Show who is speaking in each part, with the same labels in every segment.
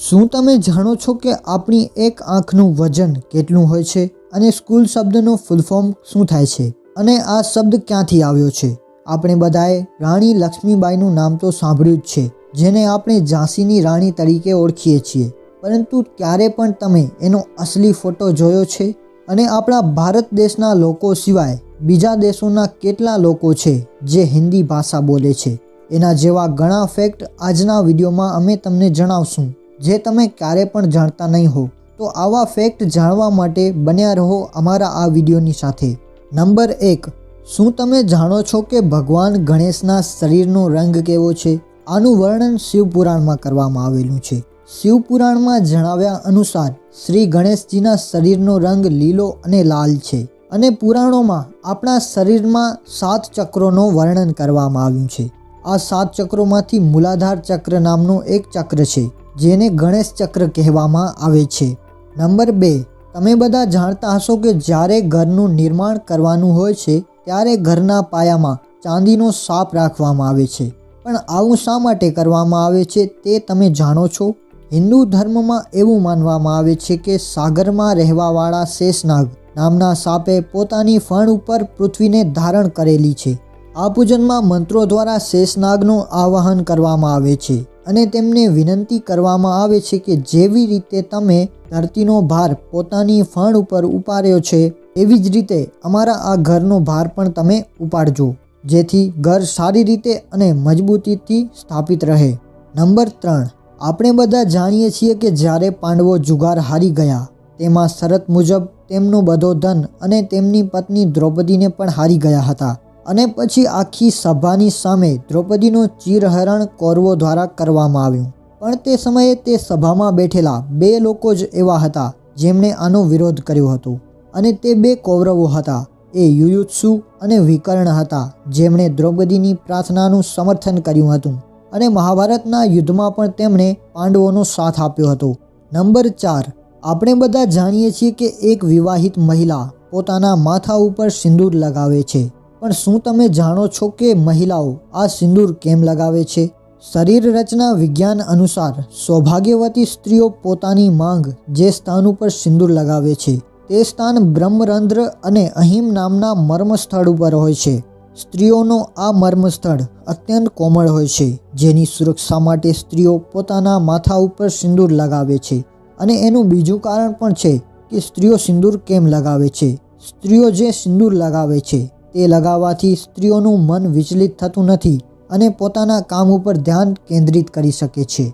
Speaker 1: શું તમે જાણો છો કે આપણી એક આંખનું વજન કેટલું હોય છે અને સ્કૂલ શબ્દનો ફૂલ ફોર્મ શું થાય છે? અને આ શબ્દ ક્યાંથી આવ્યો છે? આપણે બધાએ રાણી લક્ષ્મીબાઈનું નામ તો સાંભળ્યું જ છે, જેને આપણે ઝાંસીની રાણી તરીકે ઓળખીએ છીએ. પરંતુ ક્યારે પણ તમે એનો અસલી ફોટો જોયો છે? અને આપણા ભારત દેશના લોકો સિવાય બીજા દેશોના કેટલા લોકો છે જે હિન્દી ભાષા બોલે છે? એના જેવા ઘણા ફેક્ટ આજના વિડીયોમાં અમે તમને જણાવશું. જે તમે ક્યારે પણ જાણતા નહીં હો, તો આવા ફેક્ટ જાણવા માટે બન્યા રહો અમારા આ વિડીયોની સાથે. નંબર એક, શું તમે જાણો છો કે ભગવાન ગણેશના શરીરનો રંગ કેવો છે? આનું વર્ણન શિવપુરાણમાં કરવામાં આવેલું છે. શિવપુરાણમાં જણાવ્યા અનુસાર, શ્રી ગણેશજીના શરીરનો રંગ લીલો અને લાલ છે અને પુરાણોમાં આપણા શરીરમાં સાત ચક્રોનો વર્ણન કરવામાં આવ્યું છે. આ સાત ચક્રોમાંથી મૂલાધાર ચક્ર નામનો એક ચક્ર છે. જેને ગણેશ ચક્ર કહેવામાં આવે છે. નંબર બે, તમે બધા જાણતા હશો કે જ્યારે ઘરનું નિર્માણ કરવાનું હોય છે, ત્યારે ઘરના પાયામાં ચાંદીનો સાપ રાખવામાં આવે છે. પણ આવું શા માટે કરવામાં આવે છે તે તમે જાણો છો? હિન્દુ ધર્મમાં એવું માનવામાં આવે છે કે સાગરમાં રહેવાવાળા શેષનાગ નામના સાપે પોતાની ફણ ઉપર પૃથ્વીને ધારણ કરેલી છે. આ પૂજનમાં મંત્રો દ્વારા શેષનાગનું આવાહન કરવામાં આવે છે અને તેમને વિનંતી કરવામાં આવે છે કે જેવી રીતે તમે ધરતીનો ભાર પોતાની ફણ ઉપર ઉપાડ્યો છે, એવી જ રીતે અમારા આ ઘરનો ભાર પણ તમે ઉપાડજો, જેથી ઘર સારી રીતે અને મજબૂતીથી સ્થાપિત રહે. નંબર ત્રણ. આપણે બધા જાણીએ છીએ કે જ્યારે પાંડવો જુગાર હારી ગયા, તેમાં શરત મુજબ તેમનો બધો ધન અને તેમની પત્ની દ્રૌપદીને પણ હારી ગયા હતા. અને પછી આખી સભાની સામે દ્રૌપદીનું ચીરહરણ કૌરવો દ્વારા કરવામાં આવ્યું. પણ તે સમયે તે સભામાં બેઠેલા બે લોકો જ એવા હતા જેમણે આનો વિરોધ કર્યો હતો. અને તે બે કૌરવો હતા. એ યુયુત્સુ અને વિકર્ણ હતા, જેમણે દ્રૌપદીની પ્રાર્થનાનું સમર્થન કર્યું હતું. અને મહાભારતના યુદ્ધમાં પણ તેમણે પાંડવોનો સાથ આપ્યો હતો. નંબર ચાર. આપણે બધા જાણીએ છીએ કે એક વિવાહિત મહિલા પોતાના માથા ઉપર સિંદૂર લગાવે છે. પણ શું તમે જાણો છો કે મહિલાઓ આ સિંદૂર કેમ લગાવે છે? શરીર રચના વિજ્ઞાન અનુસાર સૌભાગ્યવતી સ્ત્રીઓ પોતાની માંગ જે સ્થાન ઉપર સિંદૂર લગાવે છે, તે સ્થાન બ્રહ્મરંધ્ર અને અહિમ નામના મર્મ સ્થળ ઉપર હોય છે. સ્ત્રીઓનો આ મર્મ સ્થળ અત્યંત કોમળ હોય છે, જેની સુરક્ષા માટે સ્ત્રીઓ પોતાના માથા ઉપર સિંદૂર લગાવે છે. અને એનું બીજું કારણ પણ છે કે સ્ત્રીઓ સિંદૂર કેમ લગાવે છે? સ્ત્રીઓ જે સિંદૂર લગાવે છે તે લગાવવાથી સ્ત્રીઓનું મન વિચલિત થતું નથી અને પોતાના કામ ઉપર ધ્યાન કેન્દ્રિત કરી શકે છે.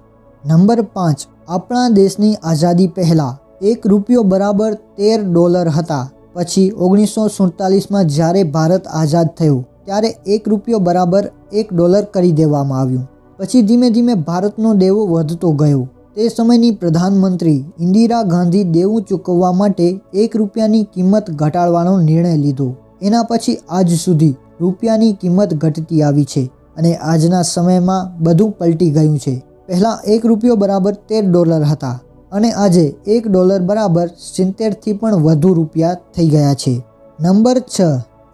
Speaker 1: નંબર પાંચ, આપણા દેશની આઝાદી પહેલાં એક રૂપિયો બરાબર તેર ડોલર હતા. પછી ઓગણીસો સુડતાલીસમાં જ્યારે ભારત આઝાદ થયું, ત્યારે એક રૂપિયો બરાબર એક ડોલર કરી દેવામાં આવ્યું. પછી ધીમે ધીમે ભારતનો દેવો વધતો ગયો. તે સમયની પ્રધાનમંત્રી ઇન્દિરા ગાંધી દેવું ચૂકવવા માટે એક રૂપિયાની કિંમત ઘટાડવાનો નિર્ણય લીધો. એના પછી આજ સુધી રૂપિયાની કિંમત ઘટતી આવી છે અને આજના સમયમાં બધું પલટી ગયું છે. પહેલાં એક રૂપિયો બરાબર તેર ડોલર હતા અને આજે એક ડોલર બરાબર સિત્તેરથી પણ વધુ રૂપિયા થઈ ગયા છે. નંબર છ,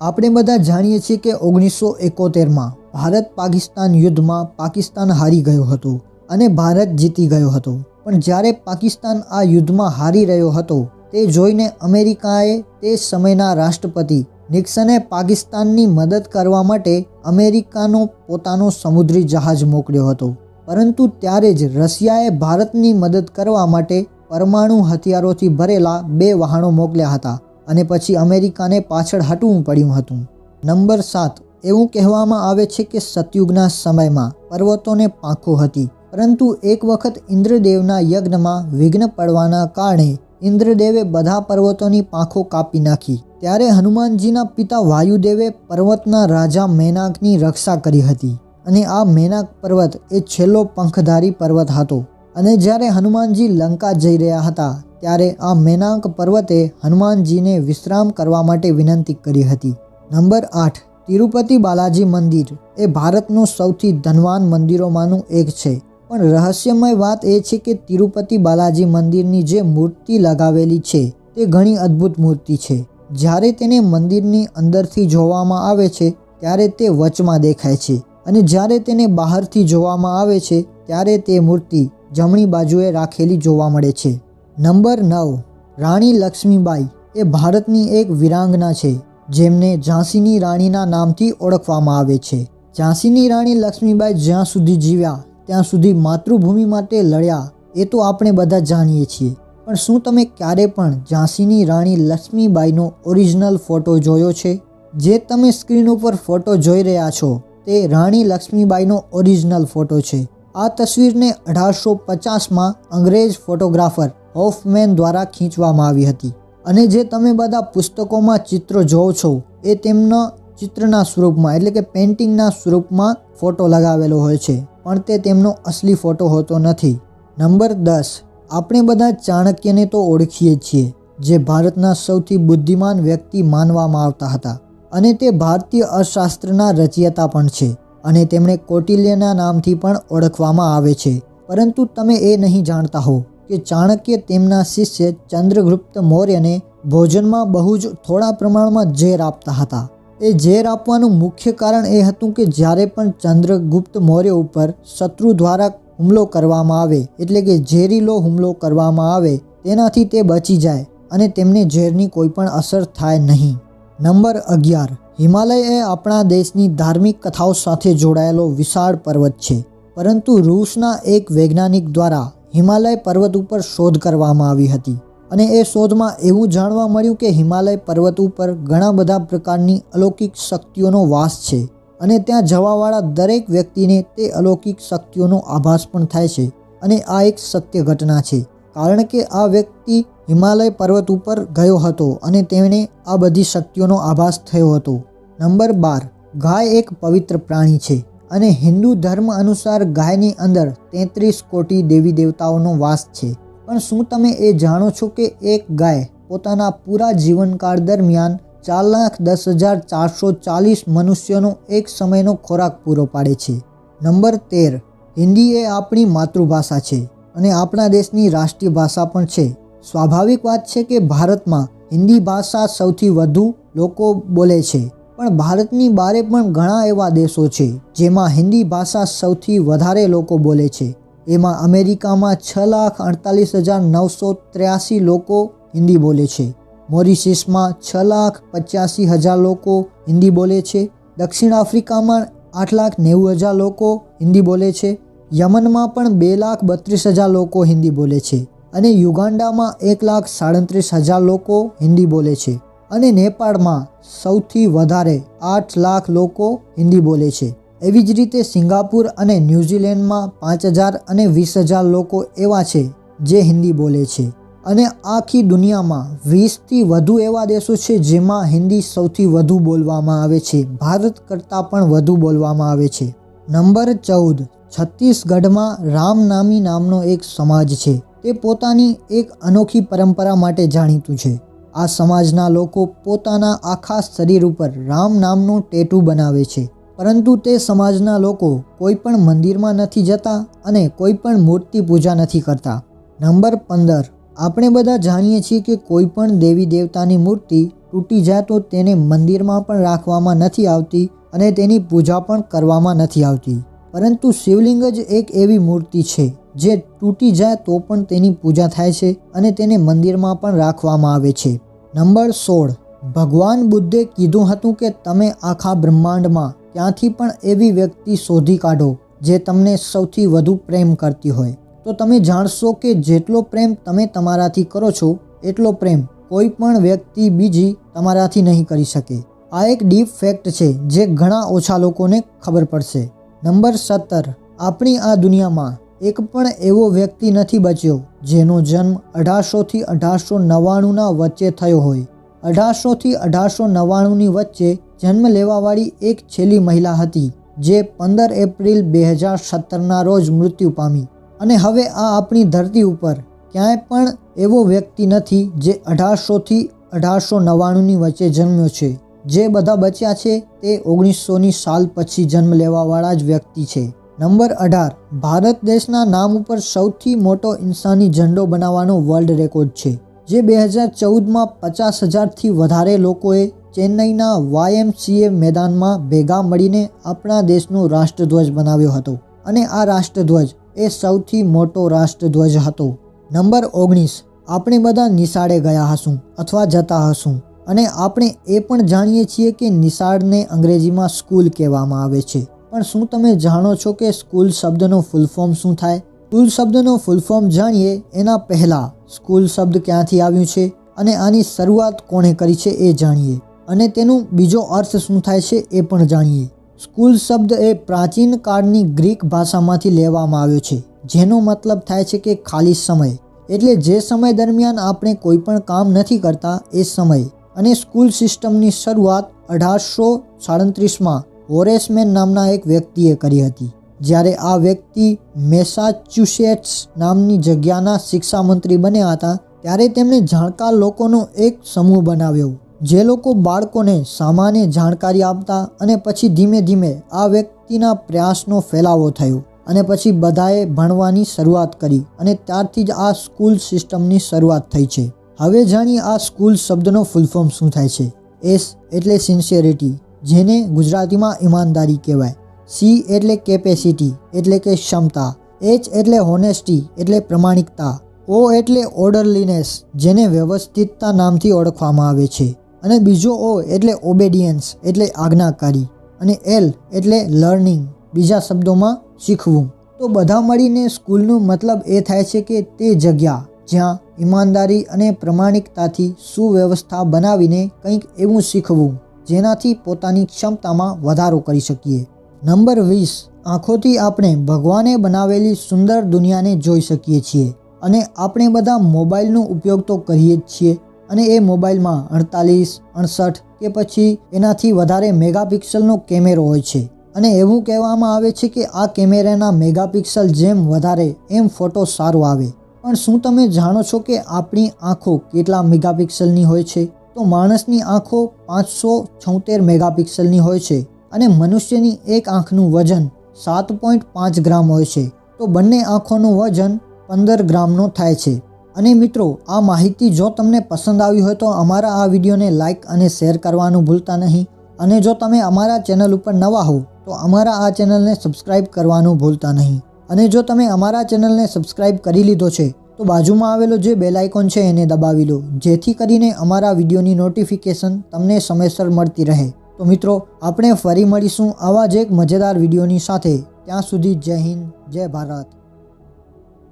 Speaker 1: આપણે બધા જાણીએ છીએ કે ઓગણીસો એકોતેરમાં ભારત પાકિસ્તાન યુદ્ધમાં પાકિસ્તાન હારી ગયો હતો અને ભારત જીતી ગયો હતો. પણ જ્યારે પાકિસ્તાન આ યુદ્ધમાં હારી રહ્યો હતો, તે જોઈને અમેરિકાએ તે સમયના રાષ્ટ્રપતિ નિક્સને પાકિસ્તાનની મદદ કરવા માટે અમેરિકાનો પોતાનો સમુદ્રી જહાજ મોકલ્યો હતો. પરંતુ ત્યારે જ રશિયાએ ભારતની મદદ કરવા માટે પરમાણુ હથિયારોથી ભરેલા બે વહાણો મોકલ્યા હતા અને પછી અમેરિકાને પાછળ હટવું પડ્યું હતું. નંબર સાત. એવું કહેવામાં આવે છે કે સતયુગના સમયમાં પર્વતોને પાંખો હતી, પરંતુ એક વખત ઇન્દ્રદેવના યજ્ઞમાં વિઘ્ન પડવાના કારણે ઇન્દ્રદેવે બધા પર્વતોની પાંખો કાપી નાખી. ત્યારે હનુમાનજીના પિતા વાયુદેવે પર્વતના રાજા મેનાકની રક્ષા કરી હતી. અને આ મેનાક પર્વત એ છેલ્લો પંખધારી પર્વત હતો. અને જ્યારે હનુમાનજી લંકા જઈ રહ્યા હતા, ત્યારે આ મેનાક પર્વતે હનુમાનજીને વિશ્રામ કરવા માટે વિનંતી કરી હતી. નંબર આઠ, તિરુપતિ બાલાજી મંદિર એ ભારતનું સૌથી ધનવાન મંદિરોમાંનું એક છે. પણ રહસ્યમય વાત એ છે કે તિરુપતિ બાલાજી મંદિરની જે મૂર્તિ લગાવેલી છે, તે ઘણી અદ્ભુત મૂર્તિ છે. જ્યારે તેને મંદિરની અંદરથી જોવામાં આવે છે, ત્યારે તે વચમાં દેખાય છે અને જ્યારે તેને બહારથી જોવામાં આવે છે, ત્યારે તે મૂર્તિ જમણી બાજુએ રાખેલી જોવા મળે છે. નંબર નવ. રાણી લક્ષ્મીબાઈ એ ભારતની એક વિરાંગના છે, જેમને ઝાંસીની રાણીના નામથી ઓળખવામાં આવે છે. ઝાંસીની રાણી લક્ષ્મીબાઈ જ્યાં સુધી જીવ્યા ત્યાં સુધી માતૃભૂમિ માટે લડ્યા, એ તો આપણે બધા જાણીએ છીએ. પણ શું તમે ક્યારે પણ ઝાંસીની રાણી લક્ષ્મીબાઈનો ઓરિજિનલ ફોટો જોયો છે? જે તમે સ્ક્રીન ઉપર ફોટો જોઈ રહ્યા છો, તે રાણી લક્ષ્મીબાઈનો ઓરિજિનલ ફોટો છે. આ તસવીરને અઢારસો પચાસમાં અંગ્રેજ ફોટોગ્રાફર હોફમેન દ્વારા ખીંચવામાં આવી હતી. અને જે તમે બધા પુસ્તકોમાં ચિત્રો જોવો છો, એ તેમના ચિત્રના સ્વરૂપમાં, એટલે કે પેઇન્ટિંગના સ્વરૂપમાં ફોટો લગાવેલો હોય છે. પણ તે તેમનો અસલી ફોટો હોતો નથી. નંબર દસ. આપણે બધા ચાણક્યને તો ઓળખીએ છીએ, જે ભારતના સૌથી બુદ્ધિમાન વ્યક્તિ માનવામાં આવતા હતા. અને તે ભારતીય અર્થશાસ્ત્રના રચયતા પણ છે, અને તેમણે કૌટિલ્યના નામથી પણ ઓળખવામાં આવે છે. પરંતુ તમે એ નહીં જાણતા હો કે ચાણક્ય તેમના શિષ્ય ચંદ્રગુપ્ત મૌર્યને ભોજનમાં બહુ જ થોડા પ્રમાણમાં ઝેર આપતા હતા. એ ઝેર આપવાનું મુખ્ય કારણ એ હતું કે જ્યારે પણ ચંદ્રગુપ્ત મૌર્ય ઉપર શત્રુ દ્વારા હુમલો કરવામાં આવે, એટલે કે ઝેરીલો હુમલો કરવામાં આવે, તેનાથી તે બચી જાય અને તેમને ઝેરની કોઈ પણ અસર થાય નહીં. નંબર અગિયાર. હિમાલય એ આપણા દેશની ધાર્મિક કથાઓ સાથે જોડાયેલો વિશાળ પર્વત છે. પરંતુ રૂસના એક વૈજ્ઞાનિક દ્વારા હિમાલય પર્વત ઉપર શોધ કરવામાં આવી હતી. અને એ શોધમાં એવું જાણવા મળ્યું કે હિમાલય પર્વત ઉપર ઘણા બધા પ્રકારની અલૌકિક શક્તિઓનો વાસ છે અને ત્યાં જવાવાળા દરેક વ્યક્તિને તે અલૌકિક શક્તિઓનો આભાસ પણ થાય છે અને આ એક સત્ય ઘટના છે. કારણ કે આ વ્યક્તિ હિમાલય પર્વત ઉપર ગયો હતો અને તેણે આ બધી શક્તિઓનો આભાસ થયો હતો. નંબર બાર, ગાય એક પવિત્ર પ્રાણી છે અને હિન્દુ ધર્મ અનુસાર ગાયની અંદર તેત્રીસ કોટી દેવી દેવતાઓનો વાસ છે. પણ શું તમે એ જાણો છો કે એક ગાય પોતાના પૂરા જીવનકાળ દરમિયાન ચાર લાખ દસ હજાર ચારસો ચાલીસ મનુષ્યનો એક સમયનો ખોરાક પૂરો પાડે છે? નંબર તેર. હિન્દી એ આપણી માતૃભાષા છે અને આપણા દેશની રાષ્ટ્રીય ભાષા પણ છે. સ્વાભાવિક વાત છે કે ભારતમાં હિન્દી ભાષા સૌથી વધુ લોકો બોલે છે, પણ ભારતની બારે પણ ઘણા એવા દેશો છે જેમાં હિન્દી ભાષા સૌથી વધારે લોકો બોલે છે. એમાં અમેરિકામાં છ લાખ અડતાલીસ હજાર નવસો ત્ર્યાસી લોકો હિન્દી બોલે છે. મોરિશિયસમાં છ લાખ પચ્યાસી હજાર લોકો હિન્દી બોલે છે. દક્ષિણ આફ્રિકામાં આઠ લાખ નેવું હજાર લોકો હિન્દી બોલે છે. યમનમાં પણ બે લાખ બત્રીસ હજાર લોકો હિન્દી બોલે છે અને યુગાન્ડામાં એક લાખ સાડત્રીસ હજાર લોકો હિન્દી બોલે છે અને નેપાળમાં સૌથી વધારે આઠ લાખ લોકો હિન્દી બોલે છે. એવી જ રીતે સિંગાપુર અને ન્યૂઝીલેન્ડમાં પાંચ હજાર અને વીસ હજાર લોકો એવા છે જે હિન્દી બોલે છે. અને આખી દુનિયામાં વીસથી વધુ એવા દેશો છે જેમાં હિન્દી સૌથી વધુ બોલવામાં આવે છે. ભારત કરતાં પણ વધુ બોલવામાં આવે છે. નંબર ચૌદ, છત્તીસગઢમાં રામનામી નામનો એક સમાજ છે. તે પોતાની એક અનોખી પરંપરા માટે જાણીતું છે. આ સમાજના લોકો પોતાના આખા શરીર ઉપર રામ નામનું ટેટુ બનાવે છે. પરંતુ તે સમાજના લોકો કોઈ પણ મંદિરમાં નથી જતા અને કોઈ પણ મૂર્તિ પૂજા નથી કરતા. નંબર પંદર. આપણે બધા જાણીએ છીએ કે કોઈ પણ દેવી દેવતાની મૂર્તિ તૂટી જાય તો તેને મંદિરમાં પણ રાખવામાં નથી આવતી અને તેની પૂજા પણ કરવામાં નથી આવતી. પરંતુ શિવલિંગ જ એક એવી મૂર્તિ છે જે તૂટી જાય તો પણ તેની પૂજા થાય છે અને તેને મંદિરમાં પણ રાખવામાં આવે છે. નંબર સોળ. ભગવાન બુદ્ધે કીધું હતું કે તમે આખા બ્રહ્માંડમાં ક્યાંથી પણ એવી વ્યક્તિ શોધી કાઢો જે તમને સૌથી વધુ પ્રેમ કરતી હોય. તો તમે જાણશો કે જેટલો પ્રેમ તમે તમારાથી કરો છો, એટલો પ્રેમ કોઈ પણ વ્યક્તિ બીજી તમારાથી નહીં કરી શકે. આ એક ડીપ ફેક્ટ છે જે ઘણા ઓછા લોકોને ખબર પડશે. નંબર સત્તર, આપણી આ દુનિયામાં એક પણ એવો વ્યક્તિ નથી બચ્યો જેનો જન્મ અઢારસોથી અઢારસો નવ્વાણુંના વચ્ચે થયો હોય. અઢારસોથી અઢારસો નવ્વાણુંની વચ્ચે જન્મ લેવાવાળી એક છેલ્લી મહિલા હતી, જે પંદર એપ્રિલ બે હજાર સત્તરના રોજ મૃત્યુ પામી. અને હવે આ આપણી ધરતી ઉપર ક્યાંય પણ એવો વ્યક્તિ નથી જે અઢારસોથી અઢારસો નવ્વાણુંની વચ્ચે જન્મ્યો છે. જે બધા બચ્યા છે તે ઓગણીસોની સાલ પછી જન્મ લેવાવાળા જ વ્યક્તિ છે. નંબર અઢાર. ભારત દેશના નામ ઉપર સૌથી મોટો ઇન્સાની ઝંડો બનાવવાનો વર્લ્ડ રેકોર્ડ છે, જે બે હજાર ચૌદમાં પચાસ હજારથી વધારે લોકોએ ચેન્નઈના વાયએમસીએ મેદાનમાં ભેગા મળીને આપણા દેશનો રાષ્ટ્રધ્વજ બનાવ્યો હતો. અને આ રાષ્ટ્રધ્વજ એ સૌથી મોટો રાષ્ટ્રધ્વજ હતો. નંબર ઓગણીસ, આપણે બધા નિશાળે ગયા હશું અથવા જતા હશું. અને આપણે એ પણ જાણીએ છીએ કે નિશાળને અંગ્રેજીમાં સ્કૂલ કહેવામાં આવે છે. પણ શું તમે જાણો છો કે સ્કૂલ શબ્દનો ફૂલ ફોર્મ શું થાય? સ્કૂલ શબ્દનો ફૂલ ફોર્મ જાણીએ એના પહેલાં સ્કૂલ શબ્દ ક્યાંથી આવ્યું છે? અને આની શરૂઆત કોણે કરી છે એ જાણીએ. અને તેનું બીજો અર્થ શું થાય છે એ પણ જાણીએ. સ્કૂલ શબ્દ એ પ્રાચીન કાળની ગ્રીક ભાષામાંથી લેવામાં આવ્યો છે, જેનો મતલબ થાય છે કે ખાલી સમય. એટલે જે સમય દરમિયાન આપણે કોઈ પણ કામ નથી કરતા એ સમય. અને સ્કૂલ સિસ્ટમની શરૂઆત અઢારસો સાડત્રીસમાં હોરેસમેન નામના એક વ્યક્તિએ કરી હતી. જ્યારે આ વ્યક્તિ મેસાચ્યુસેટ્સ નામની જગ્યાના શિક્ષા મંત્રી બન્યા હતા, ત્યારે તેમણે જાણકાર લોકોનો એક સમૂહ બનાવ્યો. જે લોકો બાળકોને સામાન્ય જાણકારી આપતા અને પછી ધીમે ધીમે આ વ્યક્તિના પ્રયાસનો ફેલાવો થયો અને પછી બધાએ ભણવાની શરૂઆત કરી અને ત્યારથી જ આ સ્કૂલ સિસ્ટમની શરૂઆત થઈ છે. હવે જાણીએ આ સ્કૂલ શબ્દનો ફૂલફોર્મ શું થાય છે. એસ એટલે સિન્સિયરિટી, જેને ગુજરાતીમાં ઈમાનદારી કહેવાય. સી એટલે કેપેસિટી, એટલે કે ક્ષમતા. એચ એટલે હોનેસ્ટી, એટલે પ્રમાણિકતા. ઓ એટલે ઓર્ડરલીનેસ, જેને વ્યવસ્થિતતા નામથી ઓળખવામાં આવે છે. અને બીજો ઓ એટલે ઓબેડિયન્સ એટલે આજ્ઞાકારી, અને એલ એટલે લર્નિંગ બીજા શબ્દોમાં શીખવું. તો બધા મળીને સ્કૂલનું મતલબ એ થાય છે કે તે જગ્યા જ્યાં ઈમાનદારી અને પ્રમાણિકતાથી સુવ્યવસ્થા બનાવીને કંઈક એવું શીખવું, જેનાથી પોતાની ક્ષમતામાં વધારો કરી શકીએ. નંબર વીસ, આંખોથી આપણે ભગવાને બનાવેલી સુંદર દુનિયાને જોઈ શકીએ છીએ, અને આપણે બધા મોબાઈલનો ઉપયોગ તો કરીએ જ છીએ અને એ મોબાઈલમાં અડતાલીસ, અડસઠ કે પછી એનાથી વધારે મેગાપિક્સલનો કેમેરો હોય છે. અને એવું કહેવામાં આવે છે કે આ કેમેરાના મેગાપિક્સલ જેમ વધારે, એમ ફોટો સારો આવે. પણ શું તમે જાણો છો કે આપણી આંખો કેટલા મેગાપિક્સલની હોય છે? તો માણસની આંખો પાંચસો છોતેર મેગાપિક્સલની હોય છે અને મનુષ્યની એક આંખનું વજન સાત પોઈન્ટ પાંચ ગ્રામ હોય છે. તો બંને આંખોનું વજન પંદર ગ્રામનો થાય છે. અને મિત્રો, આ માહિતી જો તમને પસંદ આવી હોય તો અમારા આ વિડીયોને લાઇક અને શેર કરવાનું ભૂલતા નહીં. અને જો તમે અમારા ચેનલ ઉપર નવા હો તો અમારા આ ચેનલને સબસ્ક્રાઇબ કરવાનું ભૂલતા નહીં. અને જો તમે અમારા ચેનલને સબસ્ક્રાઇબ કરી લીધો છે, તો બાજુમાં આવેલો જે બેલ આઇકોન છે એને દબાવી લો, જેથી કરીને અમારા વિડીયોની નોટિફિકેશન તમને સમયસર મળતી રહે. તો મિત્રો, આપણે ફરી મળીશું આવા જ એક મજેદાર વિડીયોની સાથે. ત્યાં સુધી જય હિન્દ, જય ભારત.